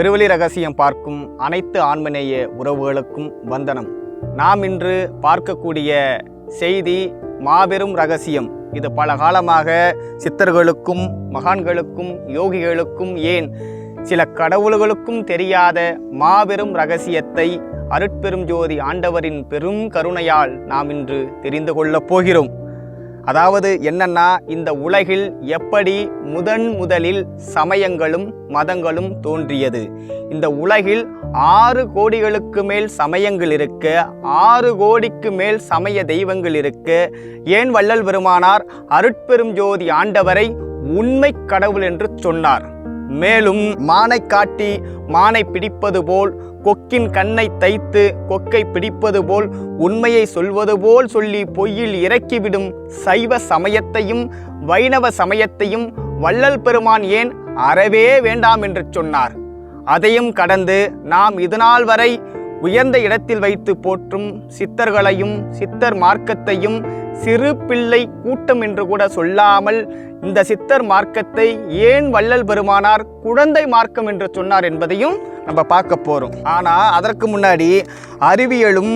பெருவெளி ரகசியம் பார்க்கும் அனைத்து ஆன்மநேய உறவுகளுக்கும் வந்தனம். நாம் இன்று பார்க்கக்கூடிய செய்தி மாபெரும் ரகசியம். இது பல காலமாக சித்தர்களுக்கும் மகான்களுக்கும் யோகிகளுக்கும் ஏன் சில கடவுள்களுக்கும் தெரியாத மாபெரும் ரகசியத்தை அருட்பெரும் ஜோதி ஆண்டவரின் பெரும் கருணையால் நாம் இன்று தெரிந்து கொள்ளப் போகிறோம். அதாவது என்னன்னா இந்த உலகில் எப்படி முதன் முதலில் சமயங்களும் மதங்களும் தோன்றியது. இந்த உலகில் ஆறு கோடிகளுக்கு மேல் சமயங்கள் இருக்க ஆறு கோடிக்கு மேல் சமய தெய்வங்கள் இருக்க ஏன் வள்ளல் பெருமானார் அருட்பெரும் ஜோதி ஆண்டவரை உண்மை கடவுள் என்று சொன்னார். மேலும் மானை காட்டி மானை பிடிப்பது போல் கொக்கின் கண்ணை தைத்து கொக்கை பிடிப்பது போல் உண்மையை சொல்வது போல் சொல்லி பொய்யில் இறக்கிவிடும் சைவ சமயத்தையும் வைணவ சமயத்தையும் வள்ளல் பெருமான் ஏன் அறவே வேண்டாம் என்று சொன்னார். அதையும் கடந்து நாம் இதுநாள் வரை உயர்ந்த இடத்தில் வைத்து போற்றும் சித்தர்களையும் சித்தர் மார்க்கத்தையும் சிறு பிள்ளை கூட்டம் என்று கூட சொல்லாமல் இந்த சித்தர் மார்க்கத்தை ஏன் வள்ளல் பெருமானார் குழந்தை மார்க்கம் என்று சொன்னார் என்பதையும் நம்ம பார்க்க போகிறோம் ஆனால் அதற்கு முன்னாடி அறிவியலும்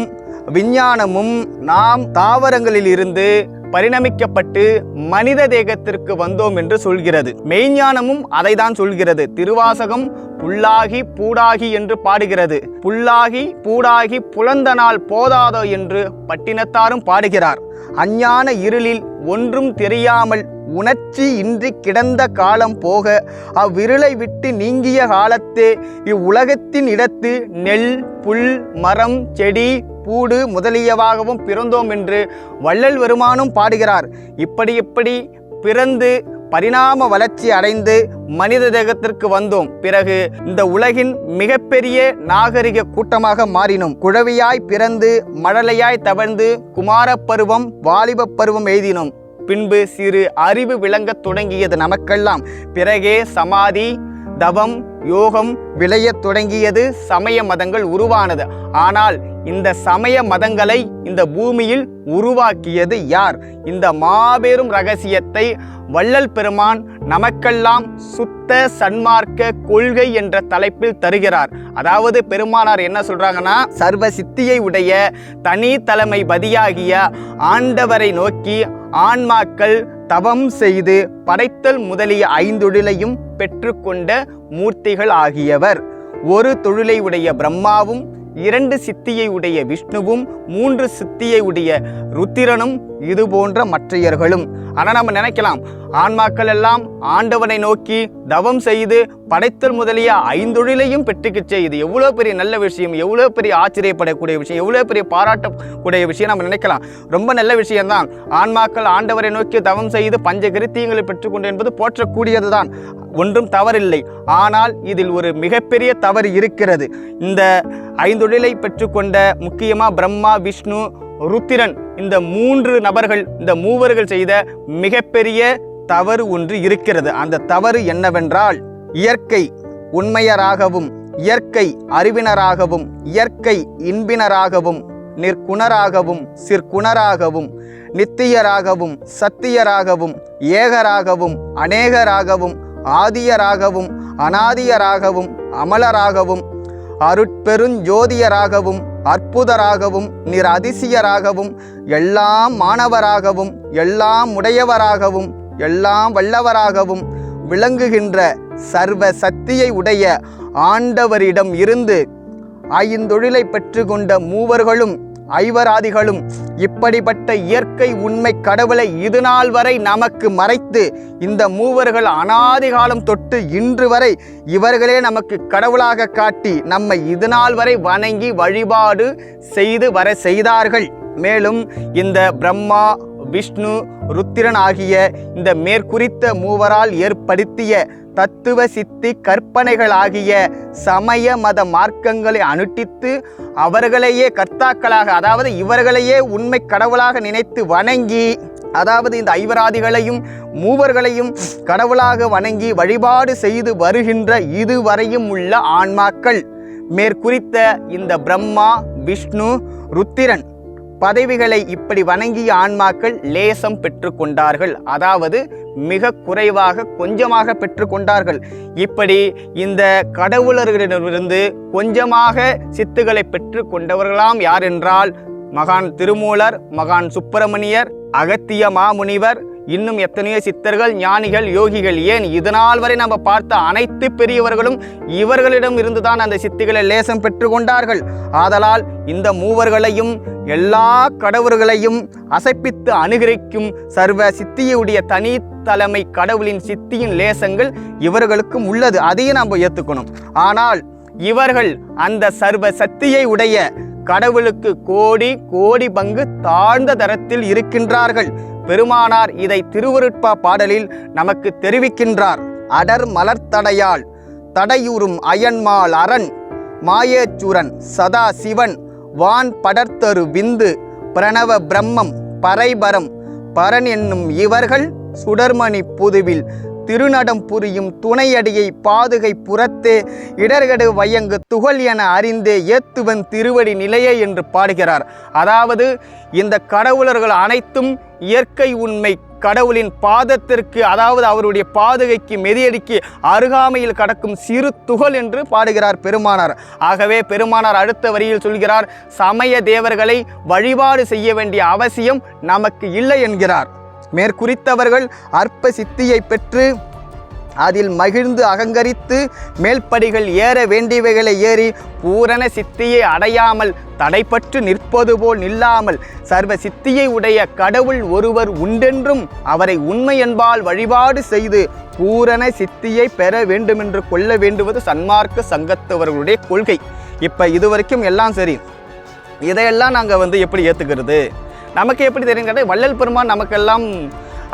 விஞ்ஞானமும் நாம் தாவரங்களில் இருந்து பரிணமிக்கப்பட்டு மனித தேகத்திற்கு வந்தோம் என்று சொல்கிறது. மெய்ஞானமும் அதை தான் சொல்கிறது. திருவாசகம் புல்லாகி பூடாகி என்று பாடுகிறது. புல்லாகி பூடாகி புலந்த நாள் போதாதோ என்று பட்டினத்தாரும் பாடுகிறார். அஞ்ஞான இருளில் ஒன்றும் தெரியாமல் உணர்ச்சி இன்றி கிடந்த காலம் போக அவ்விருளை விட்டு நீங்கிய காலத்தே இவ்வுலகத்தின் இடத்து நெல் புல் மரம் செடி பூடு முதலியவாகவும் பிறந்தோம் என்று வள்ளல் பெருமானும் பாடுகிறார். இப்படி இப்படி பிறந்து பரிணாம வளர்ச்சி அடைந்து மனித தேகத்திற்கு வந்தோம். பிறகு இந்த உலகின் மிகப்பெரிய நாகரிக கூட்டமாக மாறினோம். குழவியாய் பிறந்து மழலையாய் தவழ்ந்து குமாரப் பருவம் வாலிபப் பருவம் எழுதினோம் பின்பு சிறு அறிவு விளங்கத் தொடங்கியது நமக்கெல்லாம். பிறகே சமாதி தவம் யோகம் விளையத் தொடங்கியது சமய மதங்கள் உருவானது. ஆனால் இந்த சமய மதங்களை இந்த பூமியில் உருவாக்கியது யார்? இந்த மாபெரும் ரகசியத்தை வள்ளல் பெருமான் நமக்கெல்லாம் சுத்த சன்மார்க்க கொள்கை என்ற தலைப்பில் தருகிறார். அதாவது பெருமானார் என்ன சொல்றாங்கன்னா சர்வ சித்தியை உடைய தனி தலைமை பதியாகிய ஆண்டவரை நோக்கி ஆன்மாக்கள் தவம் செய்து படைத்தல் முதலிய ஐந்தொழிலையும் பெற்றுக்கொண்ட மூர்த்திகள் ஆகியவர் ஒரு தொழிலை உடைய பிரம்மாவும் இரண்டு சித்தியை உடைய விஷ்ணுவும் மூன்று சித்தியை உடைய ருத்திரனும் இது போன்ற மற்றையர்களும். ஆனால் நம்ம நினைக்கலாம் ஆன்மாக்கள் எல்லாம் ஆண்டவனை நோக்கி தவம் செய்து படைத்தல் முதலிய ஐந்தொழிலையும் பெற்றுக்கிச்சே. இது எவ்வளோ பெரிய நல்ல விஷயம் எவ்வளோ பெரிய ஆச்சரியப்படக்கூடிய விஷயம் எவ்வளோ பெரிய பாராட்டக்கூடிய விஷயம் நம்ம நினைக்கலாம். ரொம்ப நல்ல விஷயம்தான். ஆன்மாக்கள் ஆண்டவரை நோக்கி தவம் செய்து பஞ்ச கிருத்தியங்களை பெற்றுக்கொண்டு என்பது போற்றக்கூடியதுதான். ஒன்றும் தவறில்லை. ஆனால் இதில் ஒரு மிகப்பெரிய தவறு இருக்கிறது. இந்த ஐந்தொழிலை பெற்றுக்கொண்ட முக்கியமாக பிரம்மா விஷ்ணு ருத்திரன் இந்த மூன்று நபர்கள் இந்த மூவர்கள் செய்த மிகப்பெரிய தவறு ஒன்று இருக்கிறது. அந்த தவறு என்னவென்றால் இயற்கை உண்மையராகவும் இயற்கை அறிவினராகவும் இயற்கை இன்பினராகவும் நிற்குணராகவும் சிற்குணராகவும் நித்தியராகவும் சத்தியராகவும் ஏகராகவும் அநேகராகவும் ஆதியராகவும் அனாதியராகவும் அமலராகவும் அருட்பெருஞ்சோதியராகவும் அற்புதராகவும் நிரதிசியராகவும் எல்லாம் மாணவராகவும் எல்லாம் உடையவராகவும் எல்லாம் வல்லவராகவும் விளங்குகின்ற சர்வ சக்தியை உடைய ஆண்டவரிடம் இருந்து ஐந்தொழிலை பெற்றுக்கொண்ட மூவர்களும் ஐவராதிகளும் இப்படிப்பட்ட இயற்கை உண்மை கடவுளை இதுநாள் வரை நமக்கு மறைத்து இந்த மூவர்கள் அனாதி காலம் தொட்டு இன்று வரை இவர்களே நமக்கு கடவுளாக காட்டி நம்மை இதுநாள் வரை வணங்கி வழிபாடு செய்து வர செய்தார்கள். மேலும் இந்த பிரம்மா விஷ்ணு ருத்திரன் ஆகிய இந்த மேற்குறித்த மூவரால் ஏற்படுத்திய தத்துவ சித்தி கற்பனைகளாகிய சமய மத மார்க்கங்களை அனுட்டித்து அவர்களையே கர்த்தாக்களாக அதாவது இவர்களையே உண்மை கடவுளாக நினைத்து வணங்கி அதாவது இந்த ஐவராதிகளையும் மூவர்களையும் கடவுளாக வணங்கி வழிபாடு செய்து வருகின்ற இதுவரையும் உள்ள ஆன்மாக்கள். மேற்குறித்த இந்த பிரம்மா விஷ்ணு ருத்திரன் பதவிகளை இப்படி வணங்கிய ஆன்மாக்கள் லேசம் பெற்றுக்கொண்டார்கள். அதாவது மிக குறைவாக கொஞ்சமாக பெற்றுக்கொண்டார்கள். இப்படி இந்த கடவுளர்களிடமிருந்து கொஞ்சமாக சித்துகளை பெற்று கொண்டவர்களாம் யார் என்றால் மகான் திருமூலர் மகான் சுப்பிரமணியர் அகத்திய மாமுனிவர் இன்னும் எத்தனையோ சித்தர்கள் ஞானிகள் யோகிகள் ஏன் இதனால் வரை நம்ம பார்த்த அனைத்து பெரியவர்களும் இவர்களிடம் இருந்துதான் அந்த சித்திகளை லேசம் பெற்று கொண்டார்கள். ஆதலால் இந்த மூவர்களையும் எல்லா கடவுள்களையும் அசைப்பித்து அனுகரிக்கும் சர்வ சித்தியுடைய தனித்தலைமை கடவுளின் சித்தியின் லேசங்கள் இவர்களுக்கும் உள்ளது. அதையும் நாம் ஏற்றுக்கணும் ஆனால் இவர்கள் அந்த சர்வ சக்தியை உடைய கடவுளுக்கு கோடி கோடி பங்கு தாழ்ந்த தரத்தில் இருக்கின்றார்கள். பெருமானார் இதை திருவருட்பா பாடலில் நமக்கு தெரிவிக்கின்றார். அடர் மலர்த்தடையால் தடையுறும் அயன்மால் அரண் மாயேச்சுரன் சதா சிவன் வான் படர்த்தரு விந்து பிரணவ பிரம்மம் பரைபரம் பரன் என்னும் இவர்கள் சுடர்மணி புதுவில் திருநடம் புரியும் துணையடியை பாதுகை புறத்தே இடர்கடு வயங்கு துகள் என அறிந்தே ஏத்துவன் திருவடி நிலையே என்று பாடுகிறார். அதாவது இந்த கடவுளர்கள் அனைத்தும் இயற்கை உண்மை கடவுளின் பாதத்திற்கு அதாவது அவருடைய பாதுகைக்கு மெதியடிக்கு அருகாமையில் கடக்கும் சிறு துகள் என்று பாடுகிறார் பெருமானார். ஆகவே பெருமானார் அடுத்த வரியில் சொல்கிறார் சமய தேவர்களை வழிபாடு செய்ய வேண்டிய அவசியம் நமக்கு இல்லை என்கிறார். மேற்குறித்தவர்கள் அற்ப சித்தியை பெற்று அதில் மகிழ்ந்து அகங்கரித்து மேல்படிகள் ஏற வேண்டியவைகளை ஏறி பூரண சித்தியை அடையாமல் தடைப்பட்டு நிற்பது போல் நில்லாமல் சர்வ சித்தியை உடைய கடவுள் ஒருவர் உண்டென்றும் அவரை உண்மை என்பால் வழிபாடு செய்து பூரண சித்தியை பெற வேண்டுமென்று கொள்ள வேண்டுவது சன்மார்க்க சங்கத்தவர்களுடைய கொள்கை. இப்போ இதுவரைக்கும் எல்லாம் சரி. இதையெல்லாம் நாங்கள் வந்து எப்படி ஏற்றுக்கிறது நமக்கு எப்படி தெரியுங்கிறத வள்ளல் பெருமான் நமக்கெல்லாம்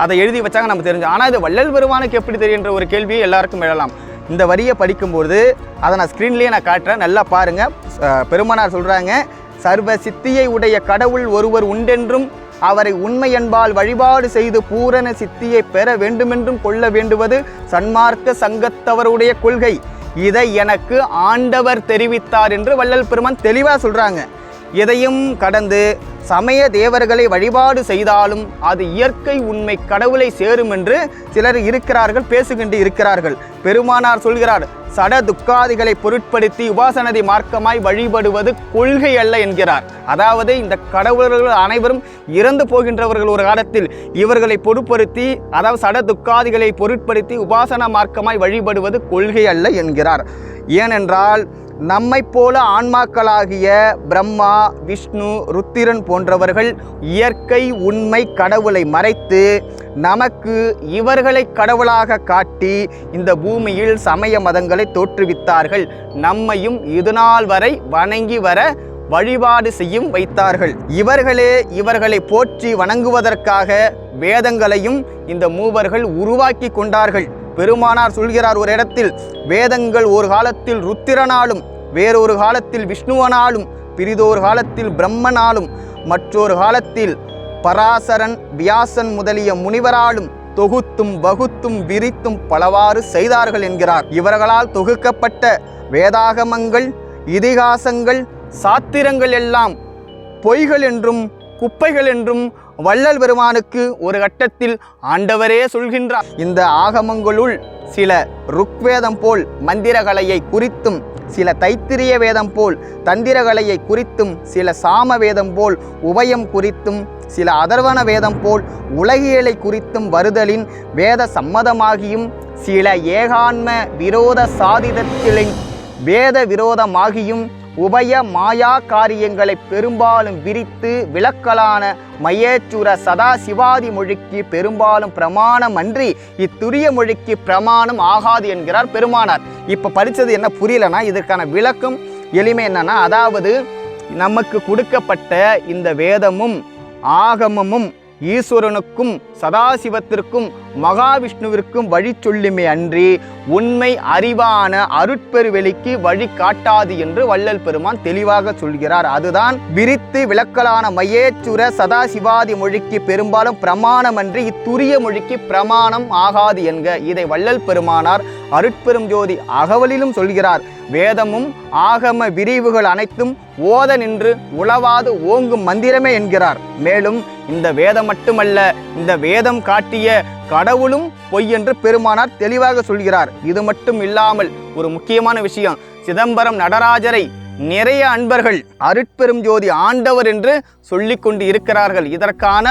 அதை எழுதி வச்சாங்க நம்ம தெரிஞ்சு. ஆனால் இது வள்ளல் பெருமானுக்கு எப்படி தெரியுன்ற ஒரு கேள்வியை எல்லாருக்கும் எழலாம். இந்த வரியை படிக்கும்போது அதை நான் ஸ்க்ரீன்லேயே நான் காட்டுறேன். நல்லா பாருங்கள் பெருமானார் சொல்கிறாங்க சர்வ சித்தியை உடைய கடவுள் ஒருவர் உண்டென்றும் அவரை உண்மை என்பால் வழிபாடு செய்து பூரண சித்தியை பெற வேண்டுமென்றும் கொள்ள வேண்டுவது சன்மார்க்க சங்கத்தவருடைய கொள்கை. இதை எனக்கு ஆண்டவர் தெரிவித்தார் என்று வள்ளல் பெருமான் தெளிவாக சொல்கிறாங்க எதையும் கடந்து சமய தேவர்களை வழிபாடு செய்தாலும் அது இயற்கை உண்மை கடவுளை சேரும் என்று சிலர் இருக்கிறார்கள் பேசுகின்ற இருக்கிறார்கள். பெருமானார் சொல்கிறார் சட துக்காதிகளை பொருட்படுத்தி உபாசனதி மார்க்கமாய் வழிபடுவது கொள்கை அல்ல என்கிறார். அதாவது இந்த கடவுளர்கள் அனைவரும் இறந்து போகின்றவர்கள் ஒரு காலத்தில் இவர்களை பொருட்படுத்தி அதாவது சட துக்காதிகளை பொருட்படுத்தி உபாசன மார்க்கமாய் வழிபடுவது கொள்கை அல்ல என்கிறார். ஏனென்றால் நம்மைப் போல ஆன்மாக்களாகிய பிரம்மா விஷ்ணு ருத்திரன் போன்றவர்கள் இயற்கை உண்மை கடவுளை மறைத்து நமக்கு இவர்களை கடவுளாக காட்டி இந்த பூமியில் சமய மதங்களை தோற்றுவித்தார்கள். நம்மையும் இதுநாள் வரை வணங்கி வர வழிபாடு செய்யும் வைத்தார்கள். இவர்களே இவர்களை போற்றி வணங்குவதற்காக வேதங்களையும் இந்த மூவர்கள் உருவாக்கி கொண்டார்கள். பெருமானார் சொல்கிறார் ஒரு இடத்தில் வேதங்கள் ஒரு காலத்தில் ருத்திரனாலும் வேறொரு காலத்தில் விஷ்ணுவனாலும் பிரிதோர் காலத்தில் பிரம்மனாலும் மற்றொரு காலத்தில் பராசரன் வியாசன் முதலிய முனிவராலும் தொகுத்தும் வகுத்தும் விரித்தும் பலவாறு செய்தார்கள் என்கிறார். இவர்களால் தொகுக்கப்பட்ட வேதாகமங்கள் இதிகாசங்கள் சாத்திரங்கள் எல்லாம் பொய்கள் என்றும் குப்பைகள் என்றும் வள்ளல் பெருமானுக்கு ஒரு கட்டத்தில் ஆண்டவரே சொல்கின்றார். இந்த ஆகமங்களுள் சில ருக்வேதம் போல் மந்திரகலையை குறித்தும் சில தைத்திரிய வேதம் போல் தந்திரகலையை குறித்தும் சில சாம வேதம் போல் உபயம் குறித்தும் சில அதர்வன வேதம் போல் உலகியலை குறித்தும் வருதலின் வேத சம்மதமாகியும் சில ஏகான்ம விரோத சாதிதத்திலின் வேத விரோதமாகியும் உபய மாயா காரியங்களை பெரும்பாலும் விரித்து விளக்கலான மையச்சுர சதா சிவாதி மொழிக்கு பெரும்பாலும் பிரமாணம் அன்றி இத்துரிய மொழிக்கு பிரமாணம் ஆகாது என்கிறார் பெருமானார். இப்போ படித்தது என்ன புரியலனா இதற்கான விளக்கம் எளிமை என்னன்னா அதாவது நமக்கு கொடுக்கப்பட்ட இந்த வேதமும் ஆகமமும் ஈஸ்வரனுக்கும் சதாசிவத்திற்கும் மகாவிஷ்ணுவிற்கும் வழி சொல்லுமே அன்றி உண்மை அறிவான அருட்பெருவெளிக்கு வழி காட்டாது என்று வள்ளல் பெருமான் தெளிவாக சொல்கிறார். அதுதான் விரித்து விளக்கலான மையேச்சுர சதாசிவாதி மொழிக்கு பெரும்பாலும் பிரமாணமன்றி இத்துரிய மொழிக்கு பிரமாணம் ஆகாது என்க. இதை வள்ளல் பெருமானார் அருட்பெரும் ஜோதி அகவலிலும் சொல்கிறார் வேதமும் ஆகம விரிவுகள் அனைத்தும் ஓத நின்று உளவாது ஓங்கும் மந்திரமே என்கிறார். மேலும் இந்த வேதம் மட்டுமல்ல இந்த வேதம் காட்டிய கடவுளும் பொய் என்று பெருமானார் தெளிவாக சொல்கிறார். இது மட்டும் இல்லாமல் ஒரு முக்கியமான விஷயம் சிதம்பரம் நடராஜரை நிறைய அன்பர்கள் அருட்பெரும் ஜோதி ஆண்டவர் என்று சொல்லிக் கொண்டு இருக்கிறார்கள். இதற்கான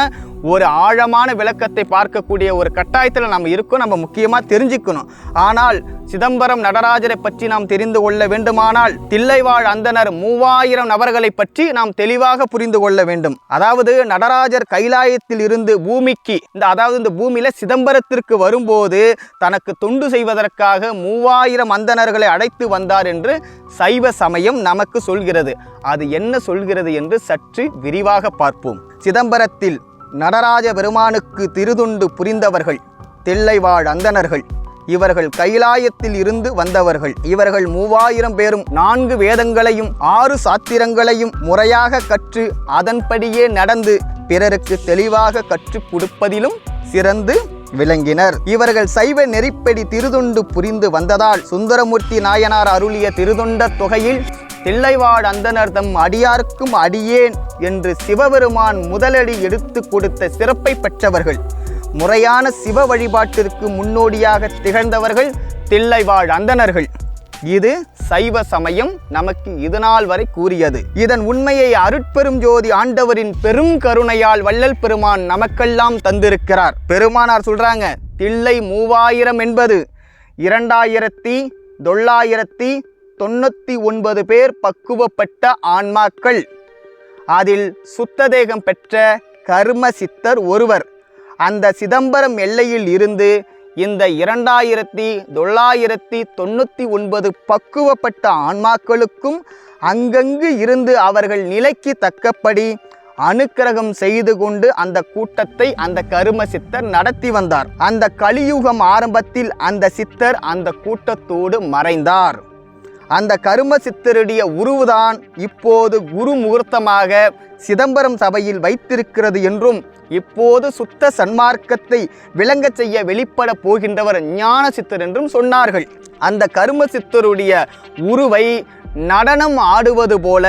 ஒரு ஆழமான விளக்கத்தை பார்க்கக்கூடிய ஒரு கட்டாயத்தில் நம்ம இருக்கோம் நம்ம முக்கியமாக தெரிஞ்சுக்கணும். ஆனால் சிதம்பரம் நடராஜரை பற்றி நாம் தெரிந்து கொள்ள வேண்டுமானால் தில்லைவாழ் அந்தனர் மூவாயிரம் நபர்களை பற்றி நாம் தெளிவாக புரிந்து கொள்ள வேண்டும். அதாவது நடராஜர் கைலாயத்தில் இருந்து பூமிக்கு இந்த அதாவது இந்த பூமியில் சிதம்பரத்திற்கு வரும்போது தனக்கு தொண்டு செய்வதற்காக மூவாயிரம் அந்தணர்களை அழைத்து வந்தார் என்று சைவ சமயம் நமக்கு சொல்கிறது. அது என்ன சொல்கிறது என்று சற்று விரிவாக பார்ப்போம். சிதம்பரத்தில் நடராஜ பெருமானுக்கு திருதுண்டு புரிந்தவர்கள் தில்லைவாழ் அந்தணர்கள் இவர்கள் கைலாயத்தில் இருந்து வந்தவர்கள். இவர்கள் மூவாயிரம் பேரும் நான்கு வேதங்களையும் ஆறு சாத்திரங்களையும் முறையாக கற்று அதன்படியே நடந்து பிறருக்கு தெளிவாக கற்றுக் கொடுப்பதிலும் சிறந்து விளங்கினர். இவர்கள் சைவ நெறிப்படி திருதொண்டு புரிந்து வந்ததால் சுந்தரமூர்த்தி நாயனார் அருளிய திருதொண்ட தொகையில் தில்லைவாழ் அந்தனர் தம் அடியார்க்கும் அடியேன் என்று சிவபெருமான் முதலடி எடுத்து கொடுத்த சிறப்பை பெற்றவர்கள். முறையான சிவ வழிபாட்டிற்கு முன்னோடியாக திகழ்ந்தவர்கள் தில்லைவாழ் அந்தனர்கள். இது சைவ சமயம் நமக்கு இதுநாள் வரை கூறியது. இதன் உண்மையை அருட்பெரும் ஜோதி ஆண்டவரின் பெரும் கருணையால் வள்ளல் பெருமான் நமக்கெல்லாம் தந்திருக்கிறார். பெருமானார் சொல்றாங்க தில்லை மூவாயிரம் என்பது இரண்டாயிரத்தி தொள்ளாயிரத்தி தொண்ணூற்றி ஒன்பது பேர் பக்குவப்பட்ட ஆன்மாக்கள். அதில் சுத்ததேகம் பெற்ற கர்ம சித்தர் ஒருவர். அந்த சிதம்பரம் எல்லையில் இருந்து இந்த இரண்டாயிரத்தி தொள்ளாயிரத்தி தொண்ணூற்றி ஒன்பது பக்குவப்பட்ட ஆன்மாக்களுக்கும் அங்கங்கு இருந்து அவர்கள் நிலைக்கு தக்கபடி அனுக்கிரகம் செய்து கொண்டு அந்த கூட்டத்தை அந்த கரும சித்தர் நடத்தி வந்தார். அந்த கலியுகம் ஆரம்பத்தில் அந்த சித்தர் அந்த கூட்டத்தோடு மறைந்தார். அந்த கரும சித்தருடைய உருவுதான் இப்போது குரு முகூர்த்தமாக சிதம்பரம் சபையில் வைத்திருக்கிறது என்றும் இப்போது சுத்த சன்மார்க்கத்தை விளங்கச் செய்ய வெளிப்பட போகின்றவர் ஞான சித்தர் என்றும் சொன்னார்கள். அந்த கரும சித்தருடைய உருவை நடனம் ஆடுவது போல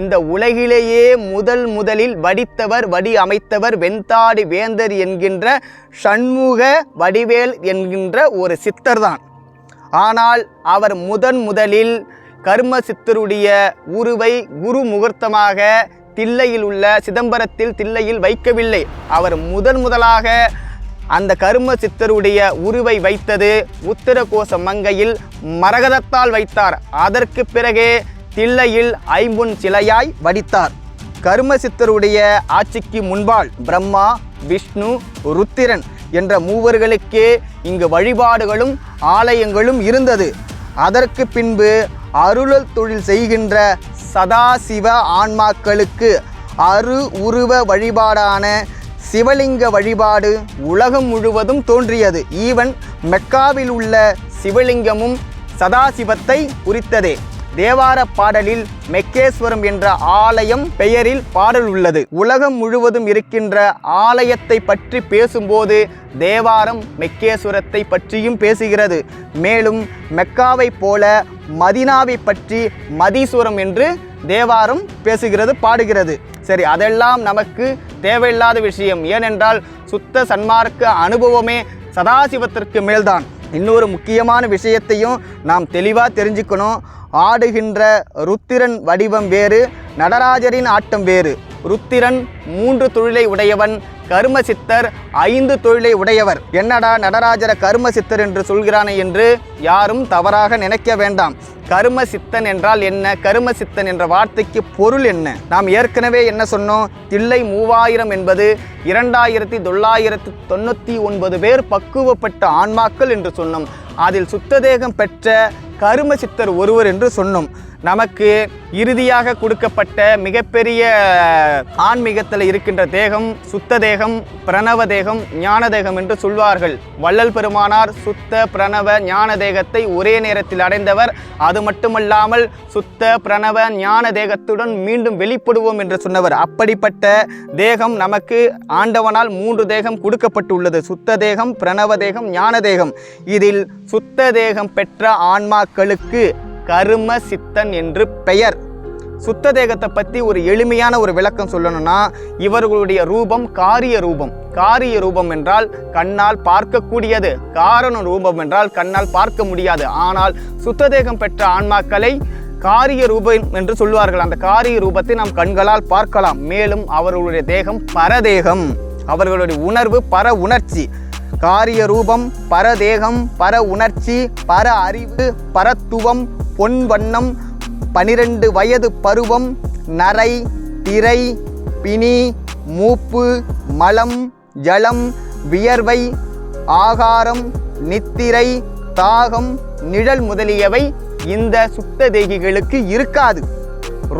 இந்த உலகிலேயே முதல் முதலில் வடித்தவர் வடி அமைத்தவர் வெண்தாடி வேந்தர் என்கின்ற சண்முக வடிவேல் என்கின்ற ஒரு சித்தர்தான். ஆனால் அவர் முதன் முதலில் கர்ம சித்தருடைய உருவை குரு முகூர்த்தமாக தில்லையில் உள்ள சிதம்பரத்தில் தில்லையில் வைக்கவில்லை. அவர் முதன் முதலாக அந்த கரும சித்தருடைய உருவை வைத்தது உத்தரகோச மங்கையில் மரகதத்தால் வைத்தார். அதற்கு பிறகே தில்லையில் ஐம்பொன் சிலையாய் வடித்தார். கரும சித்தருடைய ஆட்சிக்கு முன்பால் பிரம்மா விஷ்ணு ருத்திரன் என்ற மூவர்களுக்கே இங்கு வழிபாடுகளும் ஆலயங்களும் இருந்தது. அதற்கு பின்பு அருளல் தொழில் செய்கின்ற சதாசிவ ஆன்மாக்களுக்கு அரு உருவ வழிபாடான சிவலிங்க வழிபாடு உலகம் முழுவதும் தோன்றியது. ஈவன் மெக்காவில் உள்ள சிவலிங்கமும் சதாசிவத்தை குறித்ததே. தேவார பாடலில் மெக்கேஸ்வரம் என்ற ஆலயம் பெயரில் பாடல் உள்ளது. உலகம் முழுவதும் இருக்கின்ற ஆலயத்தை பற்றி பேசும்போது தேவாரம் மெக்கேஸ்வரத்தை பற்றியும் பேசுகிறது. மேலும் மெக்காவை போல மதினாவை பற்றி மதீஸ்வரம் என்று தேவாரம் பேசுகிறது பாடுகிறது. சரி அதெல்லாம் நமக்கு தேவையில்லாத விஷயம். ஏனென்றால் சுத்த சன்மார்க்க அனுபவமே சதாசிவத்திற்கு மேல்தான். இன்னொரு முக்கியமான விஷயத்தையும் நாம் தெளிவாக தெரிஞ்சுக்கணும். ஆடுகின்ற ருத்திரன் வடிவம் வேறு நடராஜரின் ஆட்டம் வேறு. ருத்திரன் மூன்று தொழிலை உடையவன் கர்ம சித்தர் ஐந்து தொழிலை உடையவர். என்னடா நடராஜர கர்ம சித்தர் என்று சொல்கிறானே என்று யாரும் தவறாக நினைக்க வேண்டாம். கர்ம சித்தன் என்றால் என்ன? கர்ம சித்தன் என்ற வார்த்தைக்கு பொருள் என்ன? நாம் ஏற்கனவே என்ன சொன்னோம்? தில்லை மூவாயிரம் என்பது இரண்டாயிரத்தி தொள்ளாயிரத்தி தொண்ணூற்றி ஒன்பது பேர் பக்குவப்பட்ட ஆன்மாக்கள் என்று சொன்னோம். அதில் சுத்ததேகம் பெற்ற கரும சித்தர் ஒருவர் என்று சொன்னோம். நமக்கு இறுதியாக கொடுக்கப்பட்ட மிகப்பெரிய ஆன்மீகத்தில் இருக்கின்ற தேகம் சுத்த தேகம் பிரணவ தேகம் ஞான தேகம் என்று சொல்வார்கள். வள்ளல் பெருமானார் சுத்த பிரணவ ஞான தேகத்தை ஒரே நேரத்தில் அடைந்தவர். அது மட்டுமல்லாமல் சுத்த பிரணவ ஞான தேகத்துடன் மீண்டும் வெளிப்படுவோம் என்று சொன்னவர். அப்படிப்பட்ட தேகம் நமக்கு ஆண்டவனால் மூன்று தேகம் கொடுக்கப்பட்டுள்ளது. சுத்த தேகம் பிரணவ தேகம் ஞான தேகம். இதில் சுத்த தேகம் பெற்ற ஆன்மாக்களுக்கு கரும சித்தன் என்று பெயர். சுத்த தேகத்தை பற்றி ஒரு எளிமையான ஒரு விளக்கம் சொல்லணும்னா இவர்களுடைய ரூபம் காரிய ரூபம். காரிய ரூபம் என்றால் கண்ணால் பார்க்கக்கூடியது. காரண ரூபம் என்றால் கண்ணால் பார்க்க முடியாது. ஆனால் சுத்த தேகம் பெற்ற ஆன்மாக்களை காரிய ரூபம் என்று சொல்வார்கள் அந்த காரிய ரூபத்தை நாம் கண்களால் பார்க்கலாம். மேலும் அவர்களுடைய தேகம் பரதேகம். அவர்களுடைய உணர்வு பர உணர்ச்சி. காரிய ரூபம் பரதேகம் பர உணர்ச்சி பர அறிவு பரத்துவம் பொன் வண்ணம் பனிரெண்டு வயது பருவம் நரை திரை பிணி மூப்பு மலம் ஜலம் வியர்வை ஆகாரம் நித்திரை தாகம் நிழல் முதலியவை இந்த சுத்த தேகிகளுக்கு இருக்காது.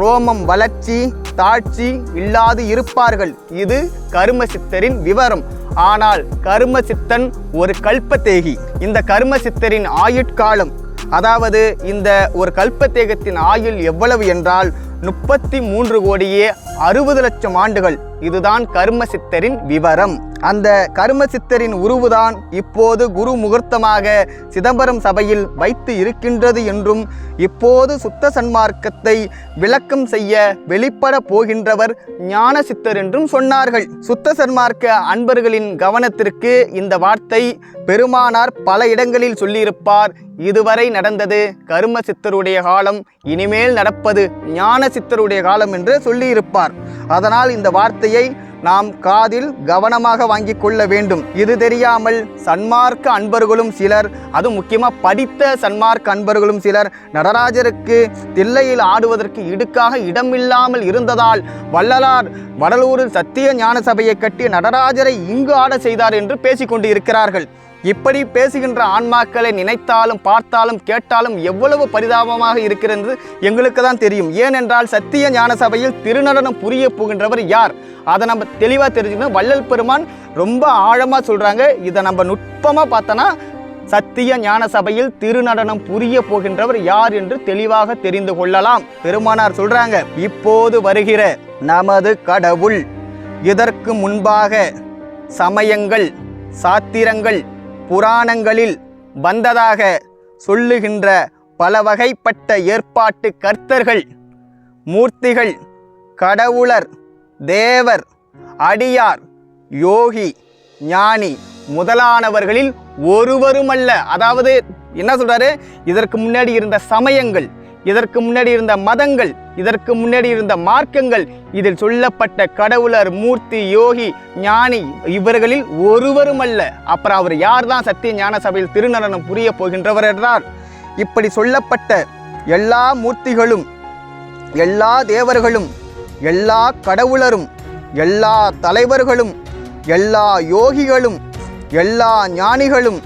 ரோமம் வளர்ச்சி தாட்சி இல்லாது இருப்பார்கள். இது கரும சித்தரின் விவரம். ஆனால் கரும சித்தன் ஒரு கல்பத்தேகி இந்த கரும சித்தரின் ஆயுட்காலம் அதாவது இந்த ஒரு கல்பத்தேகத்தின் ஆயுள் எவ்வளவு என்றால் முப்பத்தி மூன்று கோடியே அறுபது லட்சம் ஆண்டுகள். இதுதான் கர்மசித்தரின் விவரம். அந்த கர்மசித்தரின் உருவுதான் இப்போது குரு முகூர்த்தமாக சிதம்பரம் சபையில் வைத்து இருக்கின்றது என்றும் இப்போது சுத்த சன்மார்க்கத்தை விளக்கம் செய்ய வெளிப்பட போகின்றவர் ஞான சித்தர் என்றும் சொன்னார்கள். சுத்த சன்மார்க்க அன்பர்களின் கவனத்திற்கு இந்த வார்த்தை பெருமானார் பல இடங்களில் சொல்லியிருப்பார். இதுவரை நடந்தது கரும சித்தருடைய காலம் இனிமேல் நடப்பது ஞான சித்தருடைய காலம் என்று சொல்லியிருப்பார். அதனால் இந்த வார்த்தையை நாம் காதில் கவனமாக வாங்கிக் கொள்ள வேண்டும். இது தெரியாமல் சன்மார்க்க அன்பர்களும் சிலர் அது முக்கியமாக படித்த சன்மார்க்க அன்பர்களும் சிலர் நடராஜருக்கு தில்லையில் ஆடுவதற்கு இடுக்காக இடமில்லாமல் இருந்ததால் வள்ளலார் வடலூரில் சத்திய ஞான சபையை கட்டி நடராஜரை இங்கு ஆட செய்தார் என்று பேசிக்கொண்டு இருக்கிறார்கள் இப்படி பேசுகின்ற ஆன்மாக்களை நினைத்தாலும் பார்த்தாலும் கேட்டாலும் எவ்வளவு பரிதாபமாக இருக்கிறது எங்களுக்கு தான் தெரியும். ஏனென்றால் சத்திய ஞான சபையில் திருநடனம் புரிய போகின்றவர் யார்? அதை நம்ம தெளிவாக தெரிஞ்சுக்கணும். வள்ளல் பெருமான் ரொம்ப ஆழமாக சொல்கிறாங்க இதை நம்ம நுட்பமாக பார்த்தோன்னா சத்திய ஞான சபையில் திருநடனம் புரிய போகின்றவர் யார் என்று தெளிவாக தெரிந்து கொள்ளலாம். பெருமானார் சொல்றாங்க இப்போது வருகிற நமது கடவுள் இதற்கு முன்பாக சமயங்கள் சாத்திரங்கள் புராணங்களில் வந்ததாக சொல்லுகின்ற பல வகைப்பட்ட ஏற்பாட்டு கர்த்தர்கள் மூர்த்திகள் கடவுளர் தேவர் அடியார் யோகி ஞானி முதலானவர்களில் ஒருவருமல்ல. அதாவது என்ன சொல்றாரு? இதற்கு முன்னாடி இருந்த சமயங்கள் இதற்கு முன்னாடி இருந்த மதங்கள் இதற்கு முன்னாடி இருந்த மார்க்கங்கள் இதில் சொல்லப்பட்ட கடவுளர் மூர்த்தி யோகி ஞானி இவர்களில் ஒருவரும் அல்ல. அப்புறம் அவர் யார் தான் சத்திய ஞான சபையில் திருநடனம் புரிய போகின்றவர் என்றார். இப்படி சொல்லப்பட்ட எல்லா மூர்த்திகளும் எல்லா தேவர்களும் எல்லா கடவுளரும் எல்லா தலைவர்களும் எல்லா யோகிகளும் எல்லா ஞானிகளும்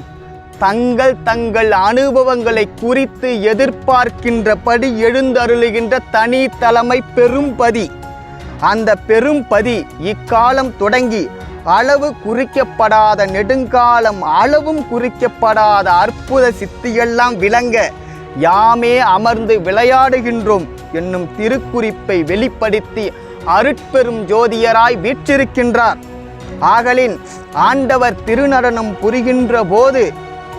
தங்கள் தங்கள் அனுபவங்களை குறித்து எதிர்பார்க்கின்றபடி எழுந்தருளுகின்ற தனி தலைமை பெரும்பதி. அந்த பெரும்பதி இக்காலம் தொடங்கி அளவு குறிக்கப்படாத நெடுங்காலம் அளவும் குறிக்கப்படாத அற்புத சித்தியெல்லாம் விளங்க யாமே அமர்ந்து விளையாடுகின்றோம் என்னும் திருக்குறிப்பை வெளிப்படுத்தி அருட்பெரும் ஜோதியராய் வீற்றிருக்கின்றார். ஆகலின் ஆண்டவர் திருநடனம் புரிகின்ற போது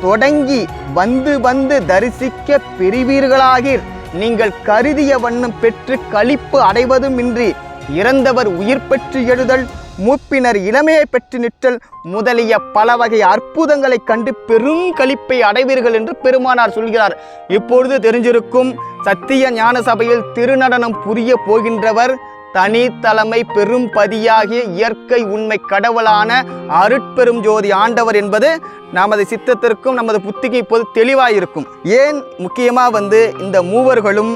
தொடங்கி வந்து வந்து தரிசிக்க பெறுவீர்களாகீர் நீங்கள் கருதிய வண்ணம் பெற்று களிப்பு அடைவதுமின்றி இறந்தவர் உயிர் பெற்று எழுதல் மூப்பினர் இளமையை பெற்று நிற்றல் முதலிய பல வகை அற்புதங்களைக் கண்டு பெரும் களிப்பை அடைவீர்கள் என்று பெருமானார் சொல்கிறார். இப்பொழுது தெரிஞ்சிருக்கும் சத்திய ஞான சபையில் திருநடனம் புரிய போகின்றவர் தனித்தலைமை பெரும் பதியாகிய இயற்கை உண்மை கடவுளான அருட்பெரும் ஜோதி ஆண்டவர் என்பது நமது சித்தத்திற்கும் நமது புத்திக்கு இப்போது தெளிவாயிருக்கும். ஏன் முக்கியமாக வந்து இந்த மூவர்களும்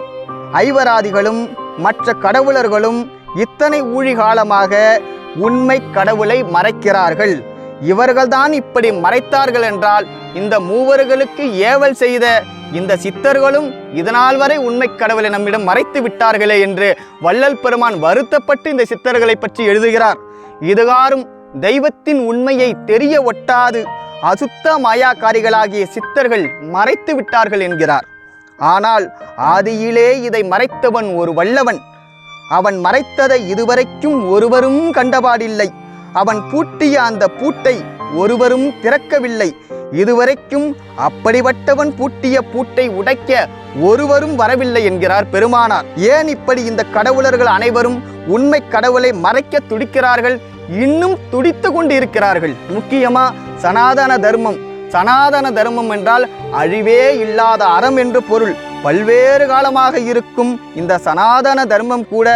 ஐவராதிகளும் மற்ற கடவுளர்களும் இத்தனை ஊழி காலமாக உண்மை கடவுளை மறைக்கிறார்கள்? இவர்கள்தான் இப்படி மறைத்தார்கள் என்றால் இந்த மூவர்களுக்கு ஏவல் செய்த இந்த சித்தர்களும் இதனால் வரை உண்மை கடவுளை நம்மிடம் மறைத்து விட்டார்களே என்று வள்ளல் பெருமான் வருத்தப்பட்டு இந்த சித்தர்களை பற்றி எழுதுகிறார். இதுகாரும் தெய்வத்தின் உண்மையை தெரிய ஒட்டாது அசுத்த மாயாக்காரிகளாகிய சித்தர்கள் மறைத்து விட்டார்கள் என்கிறார். ஆனால் ஆதியிலே இதை மறைத்தவன் ஒரு வல்லவன். அவன் மறைத்ததை இதுவரைக்கும் ஒருவரும் கண்டபாடில்லை. அவன் பூட்டிய அந்த பூட்டை ஒருவரும் திறக்கவில்லை. இதுவரைக்கும் அப்படிப்பட்டவன் பூட்டிய பூட்டை உடைக்க ஒருவரும் வரவில்லை என்கிறார் பெருமானார். ஏன் இப்படி இந்த கடவுளர்கள் அனைவரும் உண்மை கடவுளை மறைக்க துடிக்கிறார்கள்? இன்னும் துடித்து கொண்டு இருக்கிறார்கள் முக்கியமா சனாதன தர்மம். சனாதன தர்மம் என்றால் அழிவே இல்லாத அறம் என்று பொருள். பல்வேறு காலமாக இருக்கும் இந்த சனாதன தர்மம் கூட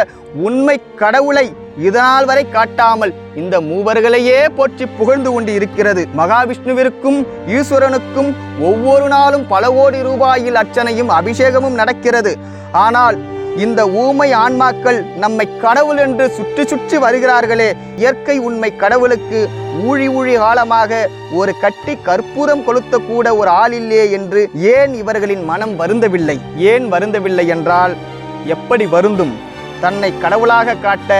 உண்மை கடவுளை இதனால் வரை காட்டாமல் இந்த மூவர்களையே போற்றி புகழ்ந்து கொண்டு இருக்கிறது. மகாவிஷ்ணுவிற்கும் ஈஸ்வரனுக்கும் ஒவ்வொரு நாளும் பல கோடி ரூபாயில் அர்ச்சனையும் அபிஷேகமும் நடக்கிறது. ஆனால் இந்த ஊமை ஆன்மாக்கள் நம்மை கடவுள் என்று சுற்றி சுற்றி வருகிறார்களே இயற்கை உண்மை கடவுளுக்கு ஊழி ஊழி காலமாக ஒரு கட்டி கற்பூரம் கொளுத்த கூட ஒரு இல்லையே என்று ஏன் இவர்களின் மனம் வருந்தவில்லை? ஏன் வருந்தவில்லை என்றால் எப்படி வருந்தும்? தன்னை கடவுளாக காட்ட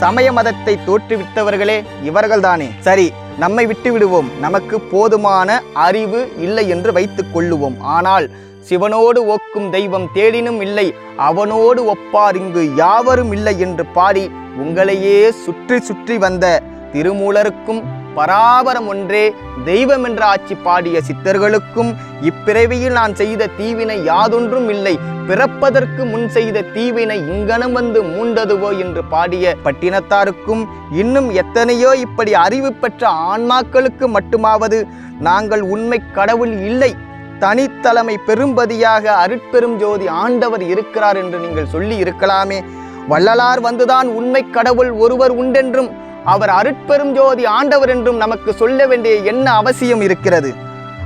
சமய மதத்தை தோற்றுவித்தவர்களே இவர்கள்தானே. சரி நம்மை விட்டு விடுவோம் நமக்கு போதுமான அறிவு இல்லை என்று வைத்துக் கொள்ளுவோம். ஆனால் சிவனோடு ஒக்கும் தெய்வம் தேடினும் இல்லை. அவனோடு ஒப்பார் இங்கு யாவரும் இல்லை என்று பாடி உங்களையே சுற்றி சுற்றி வந்த திருமூலருக்கும் பராபரம் ஒன்றே தெய்வம் என்ற ஆட்சி பாடிய சித்தர்களுக்கும் இப்பிறவியில் நான் செய்த தீவினை யாதொன்றும் இல்லை. பிறப்பதற்கு முன் செய்த தீவினை இங்கனம் வந்து மூண்டதுவோ என்று பாடிய பட்டினத்தாருக்கும் இன்னும் எத்தனையோ இப்படி அறிவு பெற்ற ஆன்மாக்களுக்கு மட்டுமாவது நாங்கள் உண்மை கடவுள் இல்லை. தனித்தலைமை பெரும்பதியாக அருட்பெரும் ஜோதி ஆண்டவர் இருக்கிறார் என்று நீங்கள் சொல்லி இருக்கலாமே. வள்ளலார் வந்துதான் உண்மை கடவுள் ஒருவர் உண்டென்றும் அவர் அருட்பெரும் ஜோதி ஆண்டவர் என்றும் நமக்கு சொல்ல வேண்டிய என்ன அவசியம் இருக்கிறது?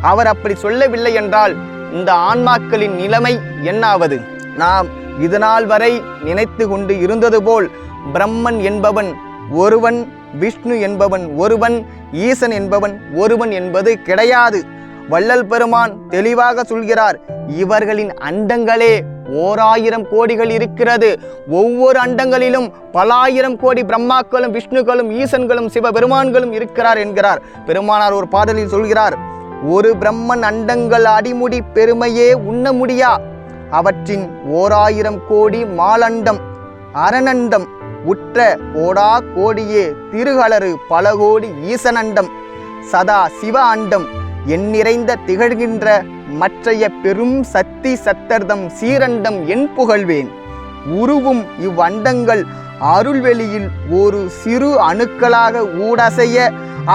அவர் அப்படி சொல்லவில்லை என்றால் இந்த ஆன்மாக்களின் நிலைமை என்னாவது? நாம் இதுநாள் வரை நினைத்து கொண்டு இருந்தது போல் பிரம்மன் என்பவன் ஒருவன் விஷ்ணு என்பவன் ஒருவன் ஈசன் என்பவன் ஒருவன் என்பது கிடையாது. வள்ளல் பெருமான் தெளிவாக சொல்கிறார் இவர்களின் அண்டங்களே ஓராயிரம் கோடிகள் இருக்கிறது. ஒவ்வொரு அண்டங்களிலும் பலாயிரம் கோடி பிரம்மாக்களும் விஷ்ணுக்களும் ஈசன்களும் சிவபெருமான்களும் இருக்கிறார் என்கிறார். பெருமானார் ஒரு பாடலில் சொல்கிறார் ஒரு பிரம்மன் அண்டங்கள் அடிமுடி பெருமையே உண்ண முடியா? அவற்றின் ஓராயிரம் கோடி மாலண்டம் அரணண்டம் உற்ற கோடா கோடியே திருகளறு பல கோடி ஈசனண்டம் சதா சிவ அண்டம் எண்ணிறைந்த திகழ்கின்ற மற்றைய பெரும் சக்தி சத்தர்தம் சீரண்டம் என் புகழ்வேன். உருவும் இவ்வண்டங்கள் அருள்வெளியில் ஒரு சிறு அணுக்களாக ஊடசைய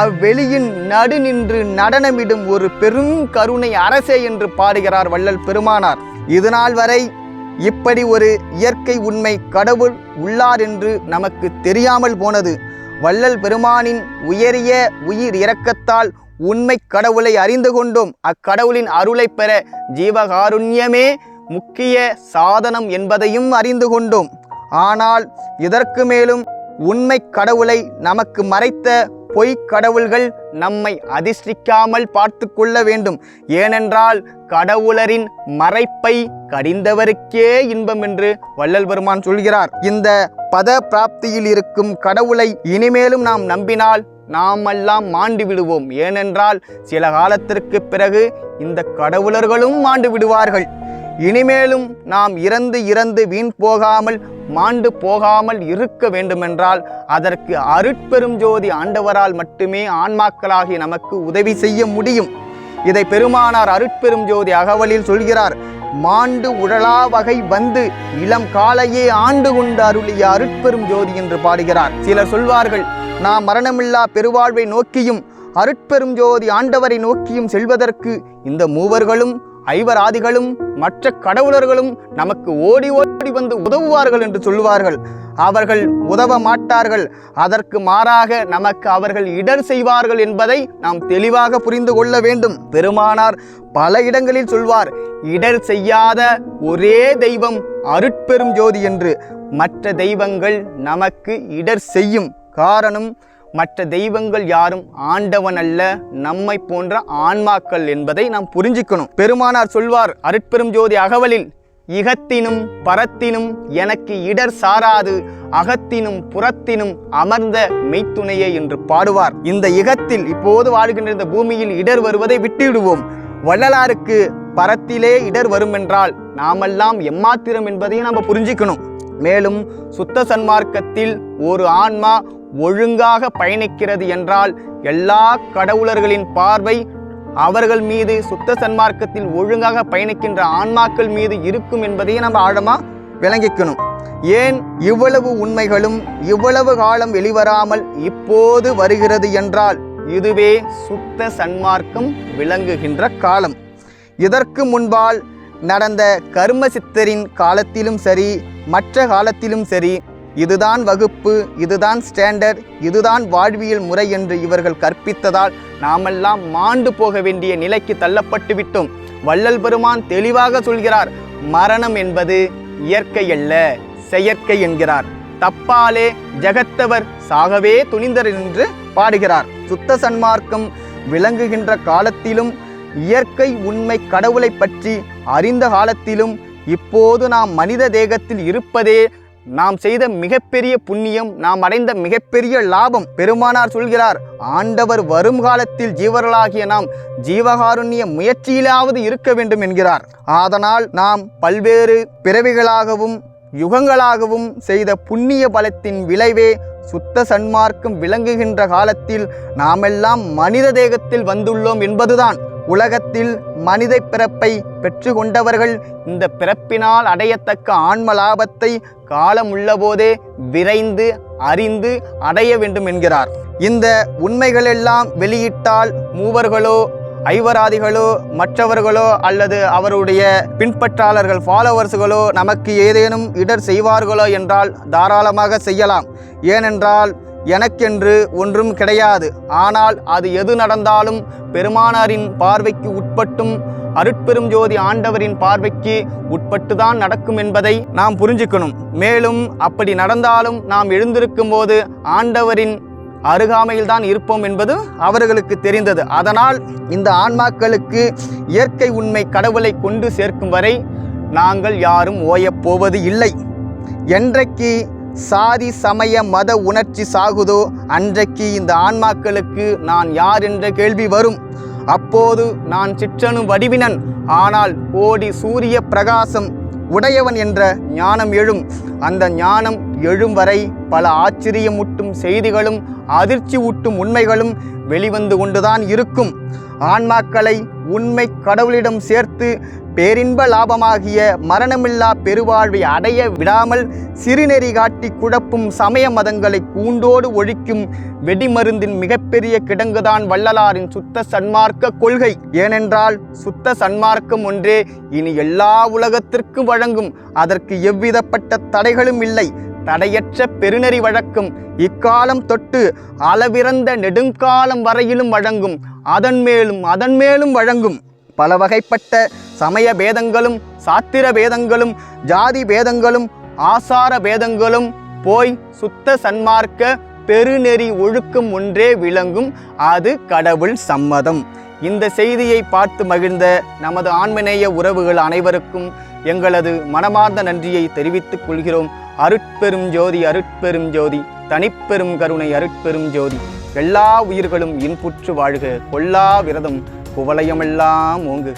அவ்வெளியின் நடு நின்று நடனமிடும் ஒரு பெரும் கருணை அரசே என்று பாடுகிறார் வள்ளல் பெருமானார். இதுநாள் வரை இப்படி ஒரு இயற்கை உண்மை கடவுள் உள்ளார் என்று நமக்கு தெரியாமல் போனது. வள்ளல் பெருமானின் உயரிய உயிர் இரக்கத்தால் உண்மை கடவுளை அறிந்து கொண்டும். அக்கடவுளின் அருளை பெற ஜீவகாருண்யமே முக்கிய சாதனம் என்பதையும் அறிந்து கொண்டோம். ஆனால் இதற்கு மேலும் உண்மை கடவுளை நமக்கு மறைத்த பொய்க் கடவுள்கள் நம்மை அதிர்ஷ்டிக்காமல் பார்த்து கொள்ள வேண்டும். ஏனென்றால் கடவுளரின் மறைப்பை கடிந்தவருக்கே இன்பம் என்று வள்ளல் பெருமான் சொல்கிறார். இந்த பத பிராப்தியில் இருக்கும் கடவுளை இனிமேலும் நாம் நம்பினால் நாமெல்லாம் மாண்டு விடுவோம். ஏனென்றால் சில காலத்திற்கு பிறகு இந்த கடவுளர்களும் மாண்டு விடுவார்கள். இனிமேலும் நாம் இறந்து இறந்து வீண் போகாமல் மாண்டு போகாமல் இருக்க வேண்டுமென்றால் அதற்கு அருட்பெரும் ஜோதி ஆண்டவரால் மட்டுமே ஆன்மாக்களாகி நமக்கு உதவி செய்ய முடியும். இதை பெருமானார் அருட்பெரும் ஜோதி அகவலில் சொல்கிறார். மாண்டு உழலா வகை வந்து இளம் காலையே ஆண்டு கொண்டு அருளிய அருட்பெரும் ஜோதி என்று பாடுகிறார். சிலர் சொல்வார்கள் நாம் மரணமில்லா பெருவாழ்வை நோக்கியும் அருட்பெரும் ஜோதி ஆண்டவரை நோக்கியும் செல்வதற்கு இந்த மூவர்களும் ஐவராதிகளும் மற்ற கடவுளர்களும் நமக்கு ஓடி ஓடி வந்து உதவுவார்கள் என்று சொல்லுவார்கள். அவர்கள் உதவ மாட்டார்கள். அதற்கு மாறாக நமக்கு அவர்கள் இடர் செய்வார்கள் என்பதை நாம் தெளிவாக புரிந்து கொள்ள வேண்டும். பெருமானார் பல இடங்களில் சொல்வார் இடர் செய்யாத ஒரே தெய்வம் அருட்பெரும் ஜோதி என்று. மற்ற தெய்வங்கள் நமக்கு இடர் செய்யும் காரணம் மற்ற தெய்வங்கள் யாரும் ஆண்டவன் அல்ல நம்மை போன்ற ஆன்மாக்கள் என்பதை நாம் புரிஞ்சுக்கணும். பெருமானார் சொல்வார் அருட்பெரும் ஜோதி அகவலில் இகத்தினும் பரத்தினும் எனக்கு இடர் சாராது அகத்தினும் புறத்தினும் அமர்ந்த மெய்த்துணையே என்று பாடுவார். இந்த இகத்தில் இப்போது வாழ்கின்ற இந்த பூமியில் இடர் வருவதை விட்டுவிடுவோம். வள்ளலாருக்கு பரத்திலே இடர் வரும் என்றால் நாமெல்லாம் எம்மாத்திரம் என்பதையும் நம்ம புரிஞ்சுக்கணும். மேலும் சுத்த சன்மார்க்கத்தில் ஒரு ஆன்மா ஒழுங்காக பயணிக்கிறது என்றால் எல்லா கடவுளர்களின் பார்வை அவர்கள் மீது சுத்த சன்மார்க்கத்தில் ஒழுங்காக பயணிக்கின்ற ஆன்மாக்கள் மீது இருக்கும் என்பதையும் நம்ம ஆழமாக விளங்கிக்கணும். ஏன் இவ்வளவு உண்மைகளும் இவ்வளவு காலம் வெளிவராமல் இப்போது வருகிறது என்றால் இதுவே சுத்த சன்மார்க்கம் விளங்குகின்ற காலம். இதற்கு முன்பால் நடந்த கர்ம சித்தரின் காலத்திலும் சரி மற்ற காலத்திலும் சரி இதுதான் வகுப்பு இதுதான் ஸ்டாண்டர்ட் இதுதான் வாழ்வியல் முறை என்று இவர்கள் கற்பித்ததால் நாமெல்லாம் மாண்டு போக வேண்டிய நிலைக்கு தள்ளப்பட்டு விட்டோம். வள்ளல் பெருமான் தெளிவாக சொல்கிறார் மரணம் என்பது இயற்கை அல்ல செயற்கை என்கிறார். தப்பாலே ஜகத்தவர் சாகவே துணிந்தர் என்று பாடுகிறார். சுத்த சன்மார்க்கம் விளங்குகின்ற காலத்திலும் இயற்கை உண்மை கடவுளை பற்றி அறிந்த காலத்திலும் இப்போது நாம் மனித தேகத்தில் இருப்பதே நாம் செய்த மிகப்பெரிய புண்ணியம் நாம் அடைந்த மிகப்பெரிய லாபம் பெருமானார் சொல்கிறார் ஆண்டவர் வரும் காலத்தில் ஜீவர்களாகிய நாம் ஜீவகாருண்ய முயற்சியிலாவது இருக்க வேண்டும் என்கிறார். அதனால் நாம் பல்வேறு பிறவிகளாகவும் யுகங்களாகவும் செய்த புண்ணிய பலத்தின் விளைவே சுத்த சன்மார்க்கம் விளங்குகின்ற காலத்தில் நாமெல்லாம் மனித தேகத்தில் வந்துள்ளோம் என்பதுதான். உலகத்தில் மனித பிறப்பை பெற்று கொண்டவர்கள் இந்த பிறப்பினால் அடையத்தக்க ஆன்ம லாபத்தை காலம் உள்ளபோதே விரைந்து அறிந்து அடைய வேண்டும் என்கிறார். இந்த உண்மைகளெல்லாம் வெளியிட்டால் மூவர்களோ ஐவராதிகளோ மற்றவர்களோ அல்லது அவருடைய பின்பற்றாளர்கள் ஃபாலோவர்ஸ்களோ நமக்கு ஏதேனும் இடர் செய்வார்களோ என்றால் தாராளமாக செய்யலாம். ஏனென்றால் எனக்கென்று ஒன்றும் கிடையாது. ஆனால் அது எது நடந்தாலும் பெருமானாரின் பார்வைக்கு உட்பட்டும் அருட்பெரும் ஜோதி ஆண்டவரின் பார்வைக்கு உட்பட்டுதான் நடக்கும் என்பதை நாம் புரிஞ்சுக்கணும். மேலும் அப்படி நடந்தாலும் நாம் எழுந்திருக்கும் போது ஆண்டவரின் அருகாமையில் தான் இருப்போம் என்பது அவர்களுக்கு தெரிந்தது. அதனால் இந்த ஆன்மாக்களுக்கு இயற்கை உண்மை கடவுளை கொண்டு சேர்க்கும் வரை நாங்கள் யாரும் ஓயப்போவது இல்லை. என்றைக்கு சாதி சமய மத உணர்ச்சி சாகுதோ அன்றைக்கு இந்த ஆன்மாக்களுக்கு நான் யார் என்ற கேள்வி வரும். அப்போது நான் சிற்றனும் வடிவினன். ஆனால் கோடி சூரிய பிரகாசம் உடையவன் என்ற ஞானம் எழும். அந்த ஞானம் எழும் வரை பல ஆச்சரியமூட்டும் செய்திகளும் அதிர்ச்சி ஊட்டும் உண்மைகளும் வெளிவந்து கொண்டுதான் இருக்கும். ஆன்மாக்களை உண்மை கடவுளிடம் சேர்த்து பேரின்ப லாபமாகிய மரணமில்லா பெருவாழ்வை அடைய விடாமல் சிறுநெறி காட்டி குழப்பும் சமய மதங்களை கூண்டோடு ஒழிக்கும் வெடிமருந்தின் மிகப்பெரிய கிடங்குதான் வள்ளலாரின் சுத்த சன்மார்க்க கொள்கை. ஏனென்றால் சுத்த சன்மார்க்கம் ஒன்றே இனி எல்லா உலகத்திற்கும் வழங்கும். அதற்கு எவ்விதப்பட்ட தடைகளும் இல்லை. தடையற்ற பெருநெறி வழக்கம் இக்காலம் தொட்டு அளவிறந்த நெடுங்காலம் வரையிலும் வழங்கும். அதன் மேலும் அதன் மேலும் வழங்கும். பல வகைப்பட்ட சமய பேதங்களும் சாத்திர பேதங்களும் ஜாதி பேதங்களும் ஆசார பேதங்களும் போய் சுத்த சன்மார்க்க பெருநெறி ஒழுக்கம் ஒன்றே விளங்கும். அது கடவுள் சம்மதம். இந்த செய்தியை பார்த்து மகிழ்ந்த நமது ஆண்மநேய உறவுகள் அனைவருக்கும் எங்களது மனமார்ந்த நன்றியை தெரிவித்துக் கொள்கிறோம். அருட்பெரும் ஜோதி அருட்பெரும் ஜோதி தனிப்பெரும் கருணை அருட்பெரும் ஜோதி. எல்லா உயிர்களும் இன்புற்று வாழ்க. கொல்லா விரதம். குவளையமெல்லாம் ஓங்குக.